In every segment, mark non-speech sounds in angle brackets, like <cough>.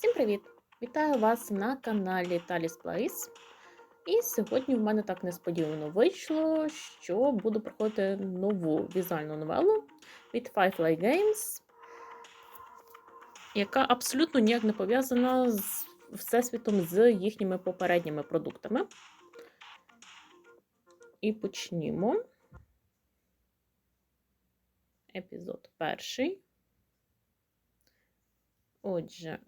Всім привіт! Вітаю вас на каналі Talis Place. І сьогодні в мене так несподівано вийшло, що буду проходити нову візуальну новелу від Firefly Games, яка абсолютно ніяк не пов'язана з всесвітом з їхніми попередніми продуктами. І почнімо. Епізод перший. Отже,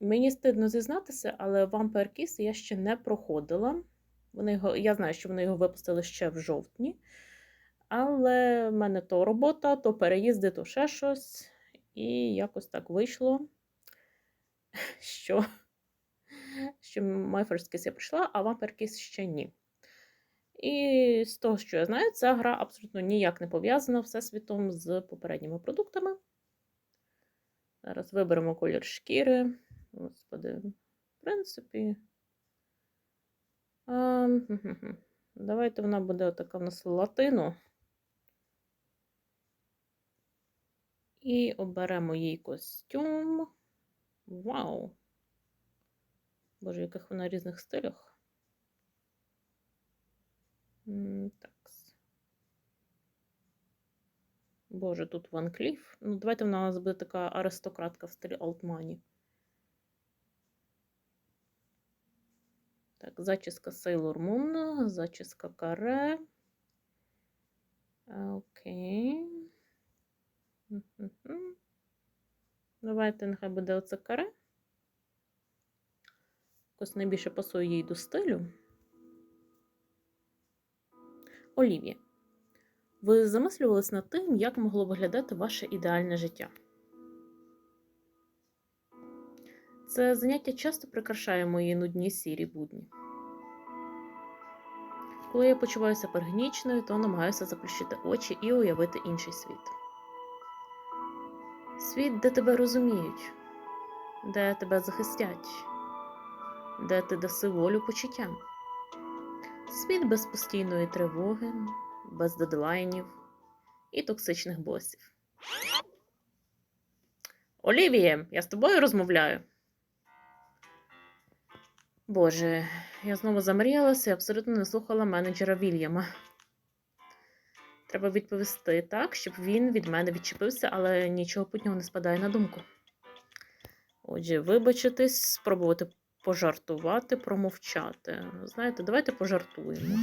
мені стидно зізнатися, але Vampire Kiss я ще не проходила. Вони його, я знаю, що вони його випустили ще в жовтні. Але в мене то робота, то переїзди, то ще щось. І якось так вийшло, <laughs> що, що My First Kiss я прийшла, а Vampire Kiss ще ні. І з того, що я знаю, ця гра абсолютно ніяк не пов'язана всесвітом з попередніми продуктами. Зараз виберемо колір шкіри. Господи, в принципі. А, Давайте вона буде така в нас латину. І оберемо їй костюм. Вау! Боже, яких вона різних стилях. Так. Боже, тут Ван Кліф. Ну, давайте вона у нас буде така аристократка в стилі Алтмані. Так, зачіска Сейлор Мун, зачіска каре. Окей. Давайте нехай буде оце каре. Якось найбільше пасує їй до стилю. Олівія. Ви замислювались над тим, як могло виглядати ваше ідеальне життя? Це заняття часто прикрашає мої нудні сірі будні. Коли я почуваюся пергнічною, то намагаюся заплющити очі і уявити інший світ. Світ, де тебе розуміють, де тебе захистять, де ти даси волю почуттям. Світ без постійної тривоги, без дедлайнів і токсичних босів. Олівіє, я з тобою розмовляю. Боже, я знову замріялася і абсолютно не слухала менеджера Вільяма. Треба відповісти так, щоб він від мене відчепився, але нічого путнього не спадає на думку. Отже, вибачитись, спробувати пожартувати, промовчати. Знаєте, давайте пожартуємо.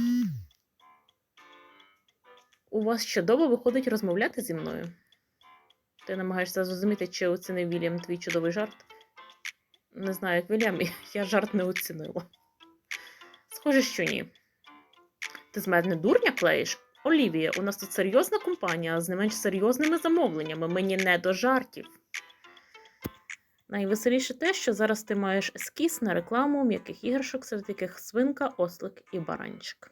У вас чудово виходить розмовляти зі мною? Ти намагаєшся зрозуміти, чи оцінив Вільям твій чудовий жарт? Не знаю, як Вільям, я жарт не оцінила. Схоже, що ні. Ти з мене дурня клеїш? Олівія, у нас тут серйозна компанія з не менш серйозними замовленнями. Мені не до жартів. Найвеселіше те, що зараз ти маєш ескіз на рекламу м'яких іграшок, серед яких свинка, ослик і баранчик.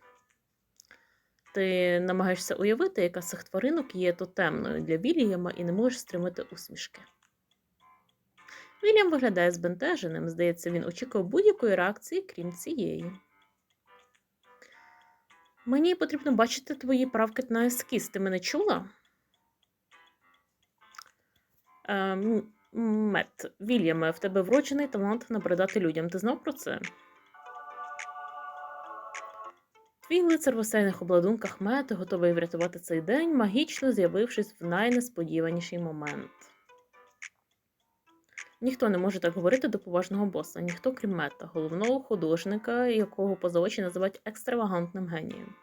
Ти намагаєшся уявити, яка з цих тваринок є тотемною для Вільяма і не можеш стримати усмішки. Вільям виглядає збентеженим, здається, він очікував будь-якої реакції, крім цієї. Мені потрібно бачити твої правки на ескіз. Ти мене чула? Ем, Мет, Вільяме, в тебе вроджений талант набридати людям. Ти знав про це? Твій лицар в осяйних обладунках мед готовий врятувати цей день, магічно з'явившись в найнесподіваніший момент. Ніхто не може так говорити до поважного боса, ніхто крім мета, головного художника, якого поза очі називають екстравагантним генієм.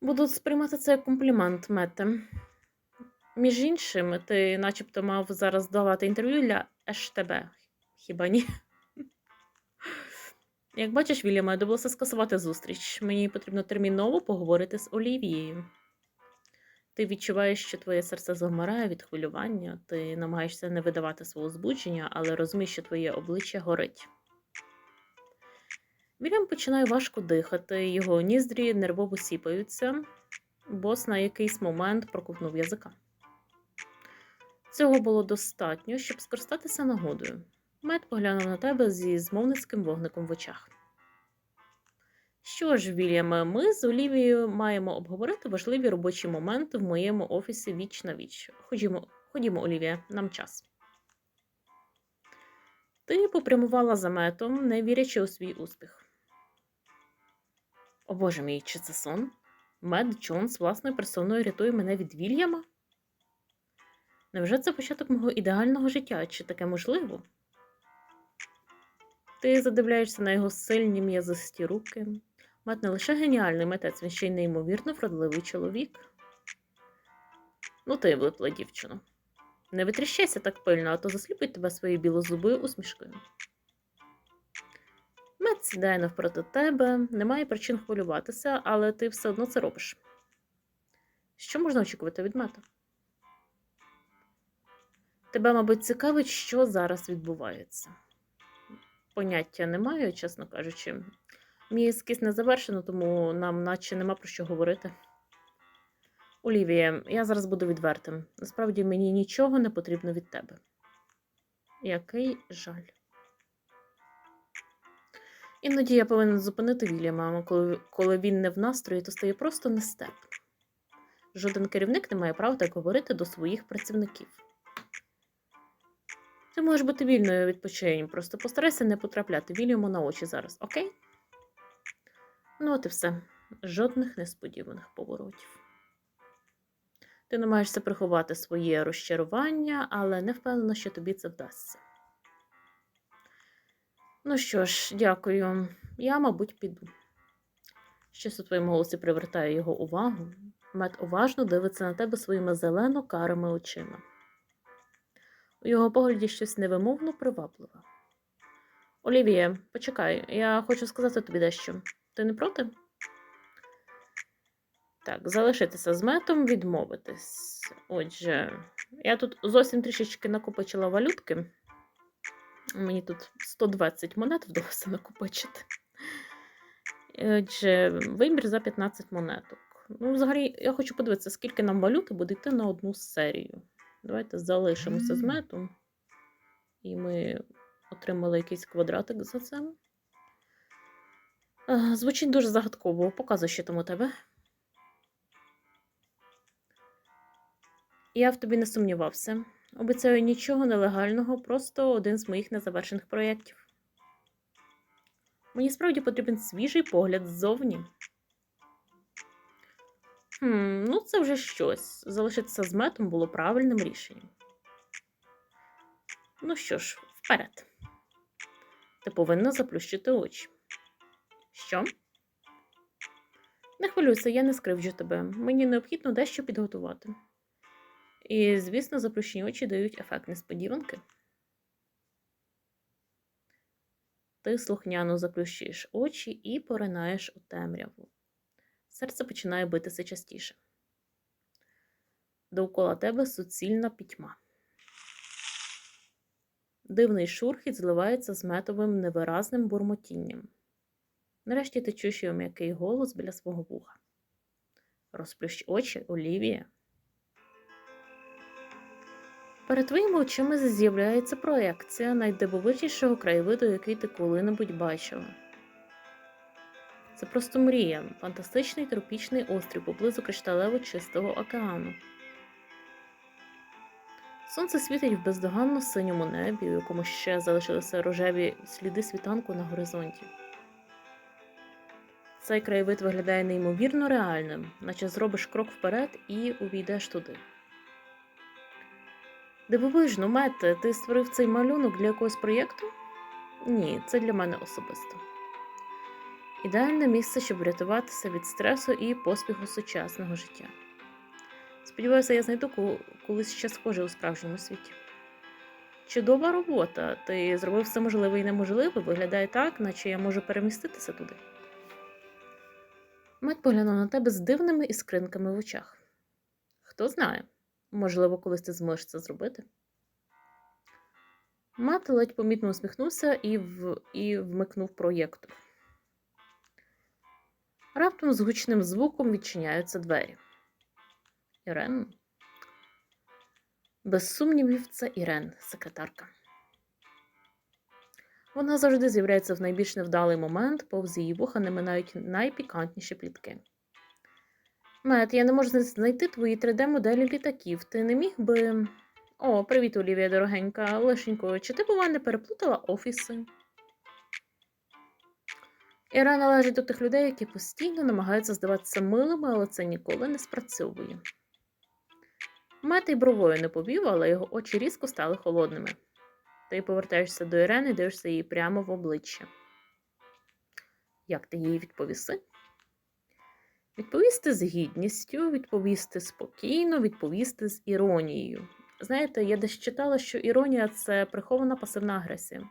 Буду сприймати це як комплімент, Мете. Між іншим, ти начебто мав зараз давати інтерв'ю для ШТБ. Хіба ні? Як бачиш, Вільяме, довелося скасувати зустріч. Мені потрібно терміново поговорити з Олівією. Ти відчуваєш, що твоє серце завмирає від хвилювання, ти намагаєшся не видавати свого збудження, але розумієш, що твоє обличчя горить. Вільям починає важко дихати, його ніздрі нервово сіпаються, бос на якийсь момент проковнув язика. Цього було достатньо, щоб скористатися нагодою. Мед поглянув на тебе зі змовницьким вогником в очах. Що ж, Вільяме, ми з Олівією маємо обговорити важливі робочі моменти в моєму офісі віч на віч. Ходімо, ходімо, Олівія, нам час. Ти попрямувала за метом, не вірячи у свій успіх. О боже мій, чи це сон? Мед Джонс власною персоною рятує мене від Вільяма? Невже це початок мого ідеального життя? Чи таке можливо? Ти задивляєшся на його сильні м'язисті руки. Мед не лише геніальний митець, він ще й неймовірно вродливий чоловік. Ну, ти влипла, дівчино. Не витріщайся так пильно, а то засліпить тебе своєю білозубою усмішкою. Мед сідає навпроти тебе, немає причин хвилюватися, але ти все одно це робиш. Що можна очікувати від мета? Тебе, мабуть, цікавить, що зараз відбувається. Поняття не маю, чесно кажучи. Мій ескіз не завершено, тому нам наче нема про що говорити. Олівія, я зараз буду відвертим. Насправді мені нічого не потрібно від тебе. Який жаль. Іноді я повинен зупинити Вільяма, коли, коли він не в настрої, то стає просто нестерпно. Жоден керівник не має права так говорити до своїх працівників. Ти можеш бути вільною відпочинь, просто постарайся не потрапляти Вільяму на очі зараз, окей? Ну, от і все. Жодних несподіваних поворотів. Ти намагаєшся приховати своє розчарування, але не впевнена, що тобі це вдасться. Ну що ж, дякую. Я, мабуть, піду. Щось у твоєму голосі привертає його увагу. Мед уважно дивиться на тебе своїми зелено-карими очима. У його погляді щось невимовно привабливе. Олівія, почекай, я хочу сказати тобі дещо. Ти не проти? Так, залишитися з метом, відмовитись. Отже, я тут зовсім трішечки накопичила валютки. Мені тут 120 монет вдалося накопичити. Отже, вибір за 15 монеток. Ну, взагалі, я хочу подивитися, скільки нам валюти буде йти на одну серію. Давайте залишимося з метом. І ми отримали якийсь квадратик за це. Е, Звучить дуже загадково. Показуй, що там у тебе. Я в тобі не сумнівався. Обіцяю нічого нелегального, просто один з моїх незавершених проєктів. Мені справді потрібен свіжий погляд ззовні. Хм, ну це вже щось. Залишитися з метом було правильним рішенням. Ну що ж, вперед. Ти повинна заплющити очі. Що? Не хвилюйся, я не скривджу тебе. Мені необхідно дещо підготувати. І, звісно, заплющені очі дають ефект несподіванки. Ти слухняно заплющуєш очі і поринаєш у темряву. Серце починає битися частіше. Довкола тебе суцільна пітьма. Дивний шурхіт зливається з метовим невиразним бурмотінням. Нарешті ти чуєш його м'який голос біля свого вуха. Розплющ очі, Олівія. Перед твоїми очима з'являється проекція найдивовижнішого краєвиду, який ти коли-небудь бачила. Це просто мрія, фантастичний тропічний острів поблизу кришталево чистого океану. Сонце світить в бездоганно синьому небі, у якому ще залишилися рожеві сліди світанку на горизонті. Цей краєвид виглядає неймовірно реальним, наче зробиш крок вперед і увійдеш туди. Дивовижно, Мете, ти створив цей малюнок для якогось проєкту? Ні, це для мене особисто. Ідеальне місце, щоб врятуватися від стресу і поспіху сучасного життя. Сподіваюся, я знайду колись ще схоже у справжньому світі. Чудова робота. Ти зробив все можливе і неможливе. Виглядає так, наче я можу переміститися туди. Мед поглянув на тебе з дивними іскринками в очах. Хто знає, можливо, колись ти зможеш це зробити. Мат ледь помітно усміхнувся і, в... і вмикнув проєктор. Раптом з гучним звуком відчиняються двері. Ірен. Без сумнівів, це Ірен, секретарка. Вона завжди з'являється в найбільш невдалий момент, повз її вуха не минають найпікантніші плітки. Мет, я не можу знайти твої 3D-моделі літаків. Ти не міг би. О, привіт, Олівія, дорогенька. Лишенько, чи ти, бува, не переплутала офіси? Іра належить до тих людей, які постійно намагаються здаватися милими, але це ніколи не спрацьовує. Мет й бровою не повів, але його очі різко стали холодними. Ти повертаєшся до Ірени і дивишся їй прямо в обличчя. Як ти їй відповіси? Відповісти з гідністю, відповісти спокійно, відповісти з іронією. Знаєте, я десь читала, що іронія це прихована пасивна агресія.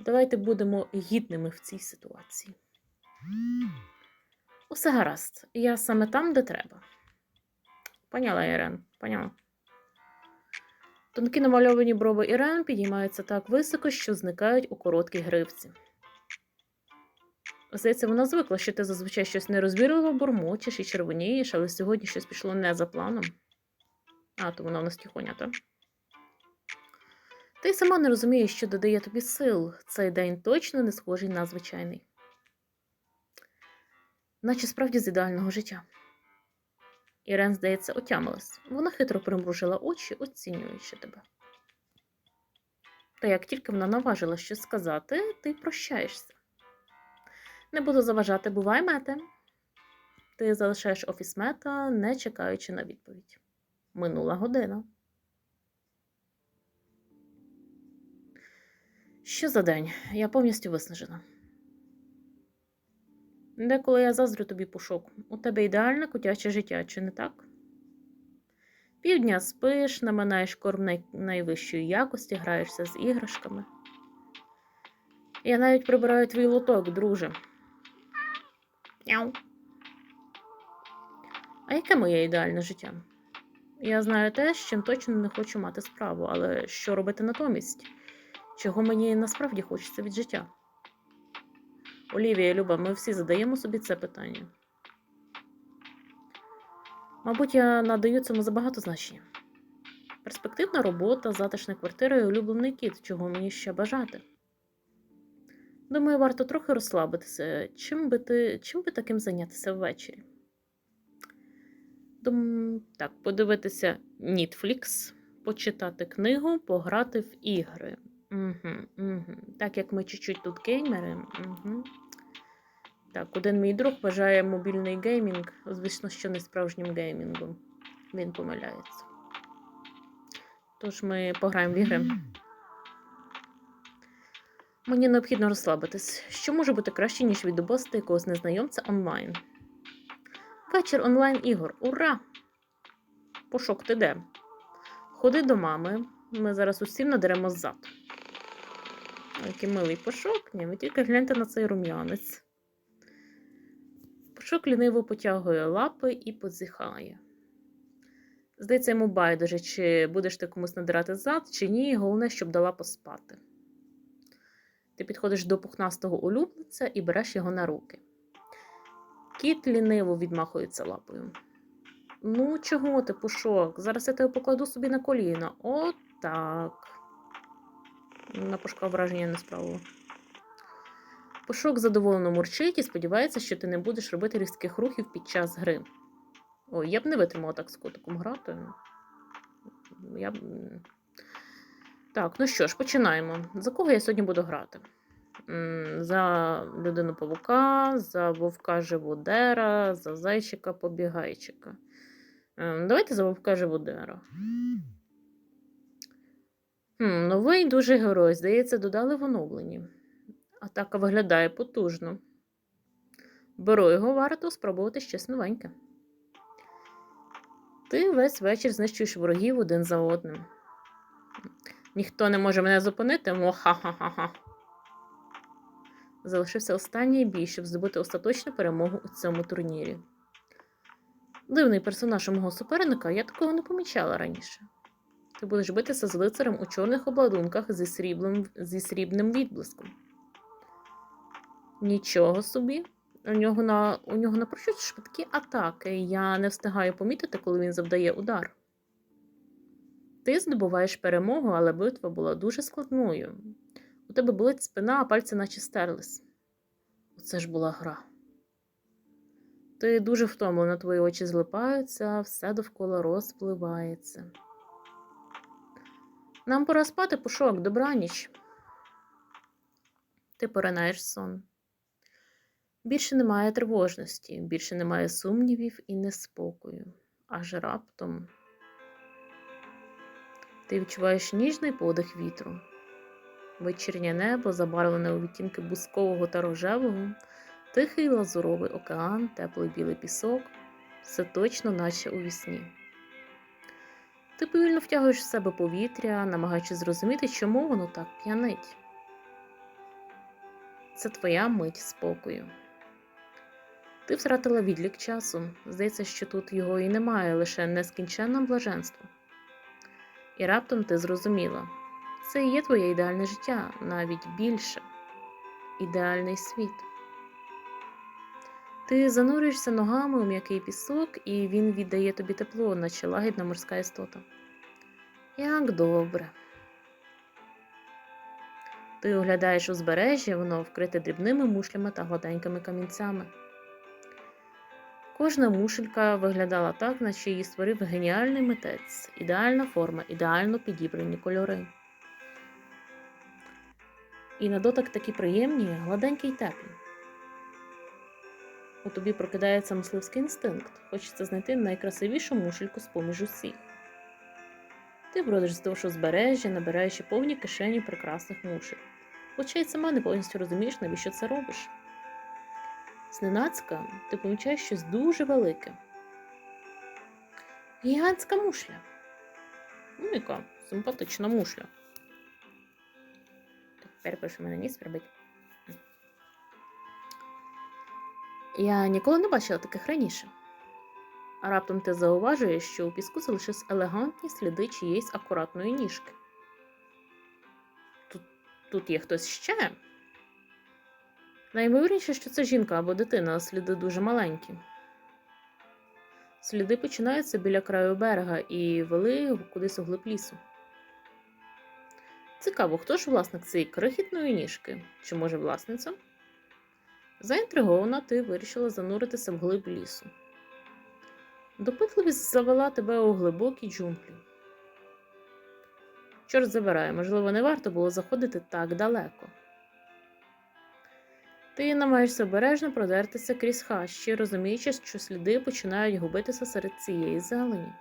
Давайте будемо гідними в цій ситуації. Усе гаразд. Я саме там, де треба. Поняла, Ірен, поняла. Тонкі намальовані брови Ірен підіймаються так високо, що зникають у короткій гривці. Здається, вона звикла, що ти зазвичай щось нерозбірливо бурмочеш і червонієш, але сьогодні щось пішло не за планом. А, то вона у нас тихоня, так? Ти сама не розумієш, що додає тобі сил. Цей день точно не схожий на звичайний. Наче справді з ідеального життя. Ірен, здається, отямилась. Вона хитро примружила очі, оцінюючи тебе. Та як тільки вона наважила щось сказати, ти прощаєшся. Не буду заважати, бувай мете. Ти залишаєш офіс мета, не чекаючи на відповідь. Минула година. Що за день? Я повністю виснажена. Деколи я заздрю тобі пушок. У тебе ідеальне котяче життя, чи не так? Півдня спиш, наминаєш корм най- найвищої якості, граєшся з іграшками. Я навіть прибираю твій лоток, друже. А яке моє ідеальне життя? Я знаю те, з чим точно не хочу мати справу, але що робити натомість? Чого мені насправді хочеться від життя? Олівія, Люба, ми всі задаємо собі це питання. Мабуть, я надаю цьому забагато значення. Перспективна робота, затишна квартира і улюблений кіт, чого мені ще бажати. Думаю, варто трохи розслабитися. Чим би ти, чим би таким зайнятися ввечері? Дум... Так, подивитися Netflix, почитати книгу, пограти в ігри. Угу, угу. Так як ми чуть-чуть тут геймери. Угу. Так, один мій друг вважає мобільний геймінг, звісно, що не справжнім геймінгом. Він помиляється. Тож ми пограємо в ігри. Мені необхідно розслабитись. Що може бути краще, ніж віддобосити якогось незнайомця онлайн? Вечір онлайн ігор. Ура! Пошок, ти де? Ходи до мами. Ми зараз усім надеремо зад. Який милий пошок. Ні, ви тільки гляньте на цей рум'янець. Пошок ліниво потягує лапи і позіхає. Здається, йому байдуже, чи будеш ти комусь надирати зад, чи ні, головне, щоб дала поспати. Ти підходиш до пухнастого улюбленця і береш його на руки. Кіт ліниво відмахується лапою. Ну, чого ти, пушок? Зараз я тебе покладу собі на коліна. Отак. На пушка враження не справило. Пушок задоволено мурчить і сподівається, що ти не будеш робити різких рухів під час гри. Ой, я б не витримала так з котиком грати. Я б... Так, ну що ж, починаємо. За кого я сьогодні буду грати? За людину павука, за вовка живодера, за зайчика побігайчика. Ем, Давайте за вовка живодера. Хм, новий дуже герой, здається, додали в оновленні. Атака виглядає потужно. Беру його варто спробувати щось новеньке. Ти весь вечір знищуєш ворогів один за одним. Ніхто не може мене зупинити. Мо-ха-ха-ха-ха. Залишився останній бій, щоб здобути остаточну перемогу у цьому турнірі. Дивний персонаж у мого суперника, я такого не помічала раніше. Ти будеш битися з лицарем у чорних обладунках зі, сріблем, зі срібним відблиском. Нічого собі. У нього, на, у нього напрочуд швидкі атаки. Я не встигаю помітити, коли він завдає удар. Ти здобуваєш перемогу, але битва була дуже складною. У тебе болить спина, а пальці наче стерлись. Оце ж була гра. Ти дуже втомлена, твої очі злипаються, все довкола розпливається. Нам пора спати, пушок, добраніч. Ти поринаєш сон. Більше немає тривожності, більше немає сумнівів і неспокою. Аж раптом ти відчуваєш ніжний подих вітру. Вечірнє небо, забарвлене у відтінки бускового та рожевого, тихий лазуровий океан, теплий білий пісок, все точно, наче у вісні. Ти повільно втягуєш в себе повітря, намагаючись зрозуміти, чому воно так п'янить. Це твоя мить спокою. Ти втратила відлік часу. Здається, що тут його і немає, лише нескінченне блаженство. І раптом ти зрозуміла, це і є твоє ідеальне життя, навіть більше ідеальний світ. Ти занурюєшся ногами у м'який пісок, і він віддає тобі тепло, наче лагідна морська істота. Як добре. Ти оглядаєш узбережжя, воно вкрите дрібними мушлями та гладенькими камінцями. Кожна мушелька виглядала так, наче її створив геніальний митець, ідеальна форма, ідеально підібрані кольори. І на дотик такі приємні, гладенькі й теплі. У тобі прокидається мисливський інстинкт. Хочеться знайти найкрасивішу мушельку з поміж усіх. Ти бродиш вздовж узбережжя, набираючи повні кишені прекрасних мушель. Хоча й сама не повністю розумієш, навіщо це робиш. Зненацька ти помічаєш щось дуже велике. Гігантська мушля. Ну, яка симпатична мушля. Тепер пише мене ніс прибить. Я ніколи не бачила таких раніше. А раптом ти зауважуєш, що у піску залишились елегантні сліди чиєїсь акуратної ніжки. Тут, тут є хтось ще. Найімовірніше, що це жінка або дитина, а сліди дуже маленькі. Сліди починаються біля краю берега і вели кудись у глиб лісу. Цікаво, хто ж власник цієї крихітної ніжки? Чи може власниця? Заінтригована, ти вирішила зануритися в глиб лісу. Допитливість завела тебе у глибокі джунглі. Чорт забирає, можливо, не варто було заходити так далеко. Ти намагаєшся обережно продертися крізь хащі, розуміючи, що сліди починають губитися серед цієї зелені.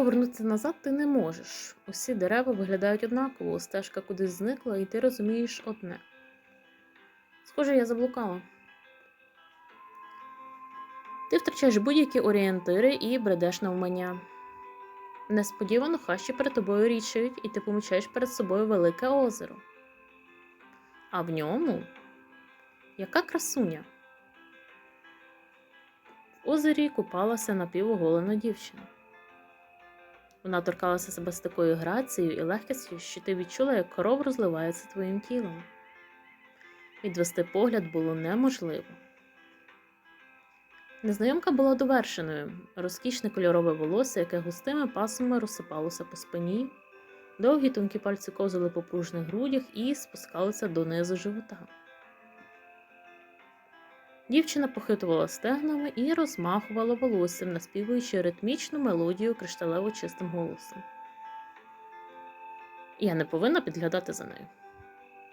Повернутися назад ти не можеш. Усі дерева виглядають однаково, стежка кудись зникла, і ти розумієш одне. Схоже, я заблукала. Ти втрачаєш будь-які орієнтири і бредеш навмання. Несподівано хащі перед тобою річають, і ти помічаєш перед собою велике озеро. А в ньому яка красуня? В озері купалася напівоголена дівчина. Вона торкалася себе з такою грацією і легкістю, що ти відчула, як кров розливається твоїм тілом. Відвести погляд було неможливо. Незнайомка була довершеною, розкішне кольорове волосся, яке густими пасами розсипалося по спині, довгі тонкі пальці ковзали по пружних грудях і спускалися донизу живота. Дівчина похитувала стегнами і розмахувала волоссям, наспівуючи ритмічну мелодію кришталево чистим голосом. Я не повинна підглядати за нею,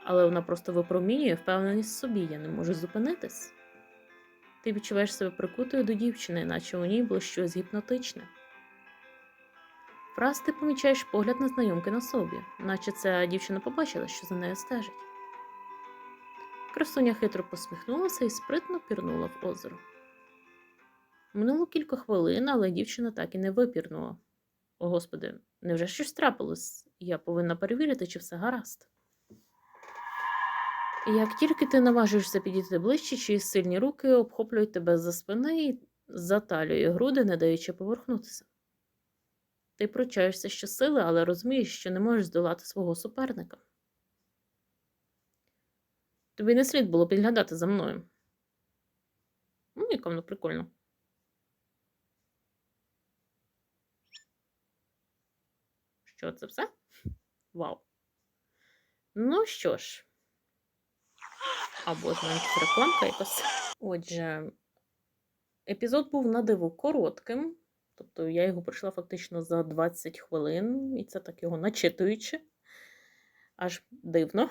але вона просто випромінює впевненість в собі, я не можу зупинитись. Ти відчуваєш себе прикутою до дівчини, наче у ній було щось гіпнотичне. Враз ти помічаєш погляд на знайомки на собі, наче ця дівчина побачила, що за нею стежить. Красуня хитро посміхнулася і спритно пірнула в озеро. Минуло кілька хвилин, але дівчина так і не випірнула. О, господи, невже щось трапилось? Я повинна перевірити, чи все гаразд. Як тільки ти наважуєшся підійти ближче, чиїсь сильні руки обхоплюють тебе за спини і заталює груди, не даючи поверхнутися. Ти пручаєшся щосили, але розумієш, що не можеш здолати свого суперника. Тобі не слід було підглядати за мною. Ну, яка воно прикольно. Що це все? Вау. Ну що ж. Або знаєте, рекламка якась. Отже, епізод був на диво коротким, Тобто я його пройшла фактично за 20 хвилин, і це так його начитуючи. Аж дивно.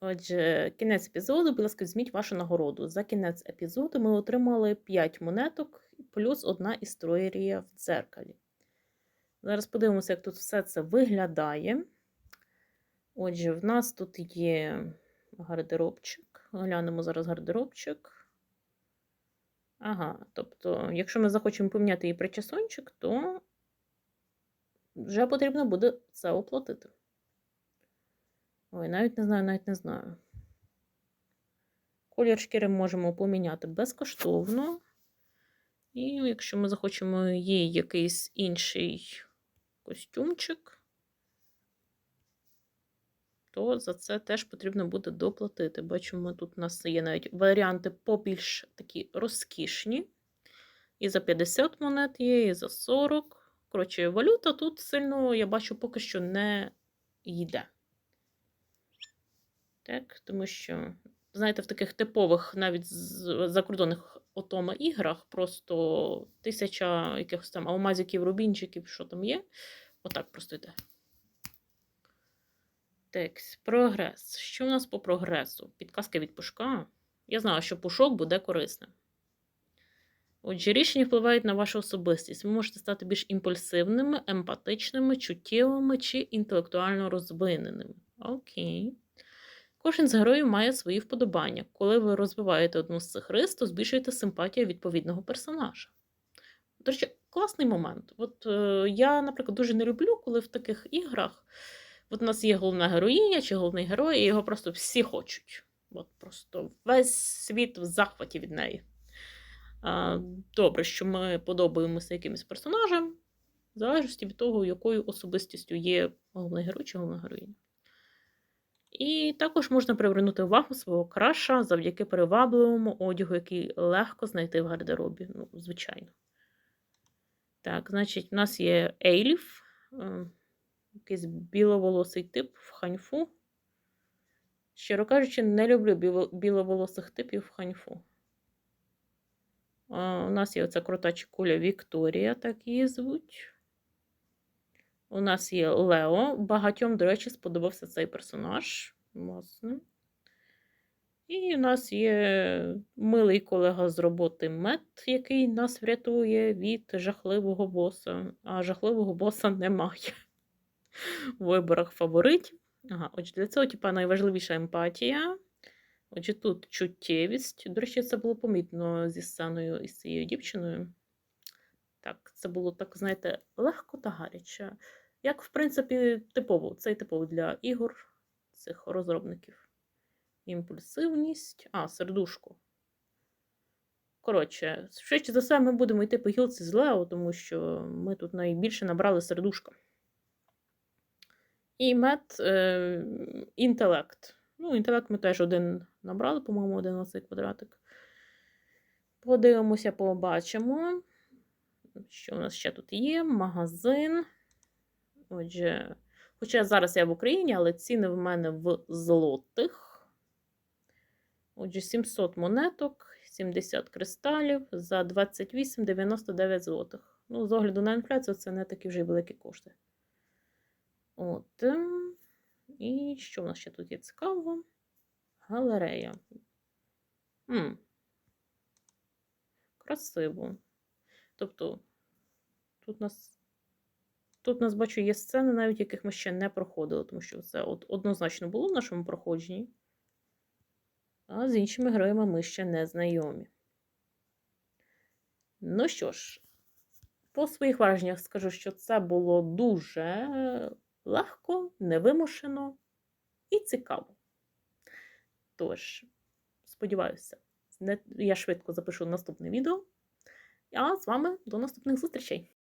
Отже, кінець епізоду, будь ласка, візьміть вашу нагороду. За кінець епізоду ми отримали 5 монеток плюс одна історія в дзеркалі. Зараз подивимося, як тут все це виглядає. Отже, в нас тут є гардеробчик. Глянемо зараз гардеробчик. Ага, тобто, якщо ми захочемо поміняти її причасончик, то вже потрібно буде це оплатити. Ой, навіть не знаю, навіть не знаю. Колір шкіри можемо поміняти безкоштовно. І якщо ми захочемо їй якийсь інший костюмчик, то за це теж потрібно буде доплатити. Бачимо, тут у нас є навіть варіанти побільш такі розкішні. І за 50 монет є, і за 40. Коротше, валюта тут сильно, я бачу, поки що не йде. Так, тому що, знаєте, в таких типових, навіть закордонних отома іграх, просто тисяча якихось там алмазиків, рубінчиків, що там є. Отак просто йде. Так, прогрес. Що у нас по прогресу? Підказки від пушка. Я знаю, що пушок буде корисним. Отже, рішення впливають на вашу особистість. Ви можете стати більш імпульсивними, емпатичними, чуттєвими чи інтелектуально розвиненими. Окей. Кожен з героїв має свої вподобання. Коли ви розвиваєте одну з цих рис, то збільшуєте симпатію відповідного персонажа. До речі, класний момент. От е, я, наприклад, дуже не люблю, коли в таких іграх от у нас є головна героїня чи головний герой, і його просто всі хочуть. От просто весь світ в захваті від неї. А, Добре, що ми подобаємося якимось персонажем, в залежності від того, якою особистістю є головний герой чи головна героїня. І також можна привернути увагу свого краша завдяки привабливому одягу, який легко знайти в гардеробі. Ну, звичайно. Так, значить, у нас є Ейліф, е, якийсь біловолосий тип в ханьфу. Щиро кажучи, не люблю біловолосих типів в ханьфу. У нас є оця крута чекуля Вікторія, так її звуть. У нас є Лео. Багатьом, до речі, сподобався цей персонаж. Власне. І у нас є милий колега з роботи Мет, який нас врятує від жахливого боса. А жахливого боса немає <laughs> у виборах фаворитів. Ага, отже, для цього, типа, найважливіша емпатія. Отже, тут чуттєвість. До речі, це було помітно зі сценою із цією дівчиною. Так, це було так, знаєте, легко та гаряче. Як, в принципі, типово. Це типово для ігор цих розробників. Імпульсивність. А, сердушко. Коротше, швидше за все, ми будемо йти по гілці з Лео, тому що ми тут найбільше набрали сердушка. І мед е, інтелект. Ну, інтелект ми теж один набрали, по-моєму, один оцей квадратик. Подивимося, побачимо. Що у нас ще тут є? Магазин. Отже, хоча зараз я в Україні, але ціни в мене в злотих. Отже, 700 монеток, 70 кристалів за 28,99 злотих. Ну, з огляду на інфляцію, це не такі вже й великі кошти. От. ем, І що в нас ще тут є цікаво? Галерея. М. Красиво. Тобто, тут нас, тут нас бачу, є сцени, навіть яких ми ще не проходили, тому що це от однозначно було в нашому проходженні. А з іншими героями ми ще не знайомі. Ну що ж, по своїх враженнях скажу, що це було дуже легко, невимушено і цікаво. Тож, сподіваюся, я швидко запишу наступне відео. А з вами до наступних зустрічей!